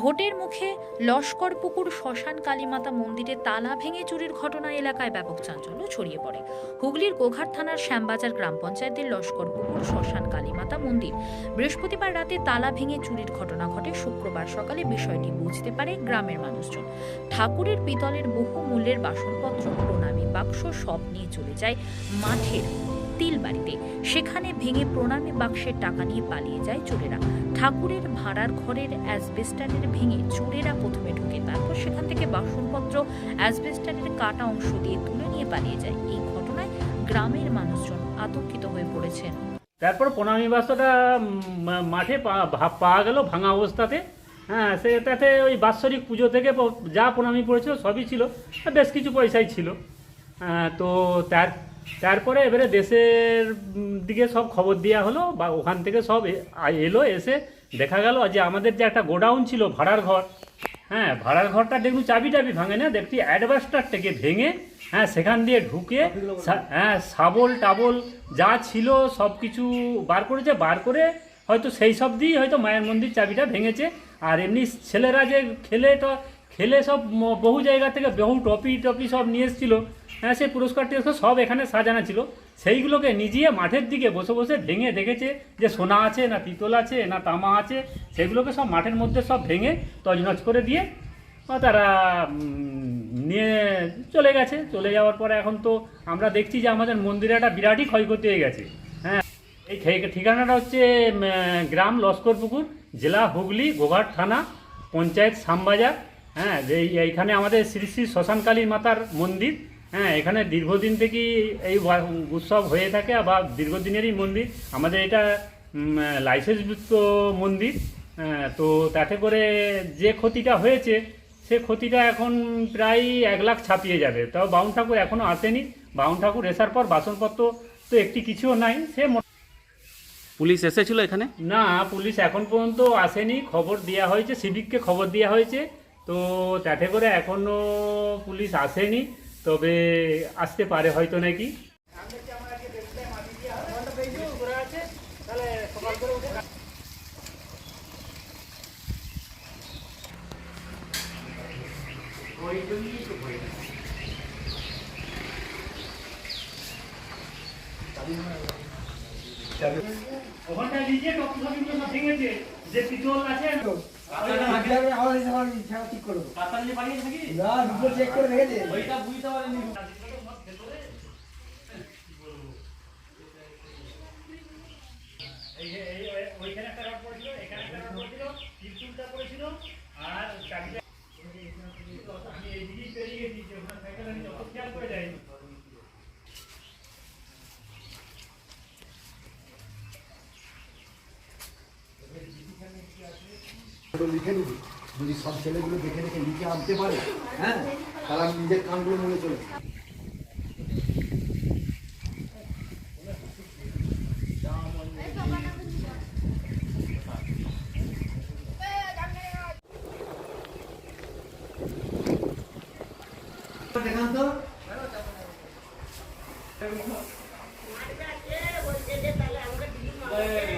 ভোটের মুখে লস্কর, পুকুর, শ্মশান, কালীমাতা মন্দিরে তালা ভেঙে চুরির ঘটনা এলাকায় ব্যাপক চাঞ্চল্য ছড়িয়ে পড়ে। হুগলির গোঘাট থানার শ্যামবাজার গ্রাম পঞ্চায়েতের লস্কর, পুকুর, শ্মশান, কালীমাতা মন্দির। বৃহস্পতিবার রাতে তালা ভেঙে চুরির ঘটনা ঘটে। শুক্রবার সকালে বিষয়টি বুঝতে পারে গ্রামের মানুষজন। ঠাকুরের পিতলের বহু মূল্যের বাসনপত্র, প্রণামী বাক্স সব নিয়ে চলে যায় মাঠের তিলবাড়িতে সেখানে ভেঙে প্রণামী বাক্সের টাকা নিয়ে পালিয়ে যায় চোরেরা। ঠাকুরের ভাড়ার ঘরের অ্যাসবেস্টারের ভেঙে চোরেরা প্রথমে ঢুকে তারপর সেখান থেকে বাসনপত্র অ্যাসবেস্টারের কাটা অংশ দিয়ে তুলে নিয়ে পালিয়ে যায়। এই ঘটনায় গ্রামের মানুষজন আতঙ্কিত হয়ে পড়েছেন। তারপর প্রণামী উম, মাঠে পাওয়া গেল ভাঙা অবস্থাতে। হ্যাঁ সেটাতে ওই বাৎসরিক পুজো থেকে যা প্রণামী পড়েছিল সবই ছিল বেশ কিছু পয়সাই ছিল। হ্যাঁ, তো তার তারপরে এবারে দেশের দিকে সব খবর দেওয়া হলো, বা ওখান থেকে সব এলো, এসে দেখা গেল যে আমাদের যে একটা গোডাউন ছিল ভাড়ার ঘর হ্যাঁ ভাড়ার ঘরটা দেখুন চাবি টাবি ভাঙে না, দেখছি অ্যাডভাস্টার থেকে ভেঙে হ্যাঁ সেখান দিয়ে ঢুকে হ্যাঁ শাবল টাবল যা ছিল সব কিছু বার করেছে, বার করে হয়তো সেই সব দিয়েই হয়তো মায়ের মন্দির চাবিটা ভেঙেছে। আর এমনি ছেলেরা যে খেলে তো খেলে সব বহু জায়গা থেকে বহু টপি টপি সব নিয়ে এসেছিল। হ্যাঁ সেই পুরস্কার টিরস্কার সব এখানে সাজানো ছিল। সেইগুলোকে নিজিয়ে মাঠের দিকে বসে বসে ভেঙে দেখেছে যে সোনা আছে, না পিতল আছে, না তামা আছে, সেগুলোকে সব মাঠের মধ্যে সব ভেঙে তজনজ করে দিয়ে তারা নিয়ে চলে গেছে। চলে যাওয়ার পরে এখন তো আমরা দেখছি যে আমাদের মন্দিরে একটা বিরাটই ক্ষয়ক্ষতি হয়ে গেছে। হ্যাঁ এই ঠিকানাটা হচ্ছে গ্রাম লস্করপুকুর জেলা হুগলি, গোঘাট থানা, পঞ্চায়েত শ্যামবাজার হ্যাঁ যে এই- এইখানে আমাদের শ্রী শ্রী শ্মশানকালী মাতার মন্দির। হ্যাঁ এখানে দীর্ঘদিন থেকেই এই উৎসব হয়ে থাকে বা দীর্ঘদিনেরই মন্দির। আমাদের এটা লাইসেন্সযুক্ত মন্দির হ্যাঁ, তো তাতে করে যে ক্ষতিটা হয়েছে সে ক্ষতিটা এখন প্রায় এক লাখ ছাপিয়ে যাবে। তাও বাউন ঠাকুর এখনও আসেনি। বাউন ঠাকুর এসার পর বাসনপত্র তো একটি কিছুও নাই। সে পুলিশ এসেছিল এখানে? না পুলিশ এখন পর্যন্ত আসেনি। খবর দেওয়া হয়েছে সিভিককে খবর দেওয়া হয়েছে। তো তাতে করে এখনও পুলিশ আসেনি। তবে আসতে পারে হয়তো নাকি। ওখানটা নিজে টপি টপিগুলো সব ভেঙেছে। যে পিতল আছে এই লিখে নিবি যদি সব ছেলেগুলো দেখে দেখে লিখে আনতে পারে হ্যাঁ তাহলে আমি নিজের কানগুলো মনে চলে Hey!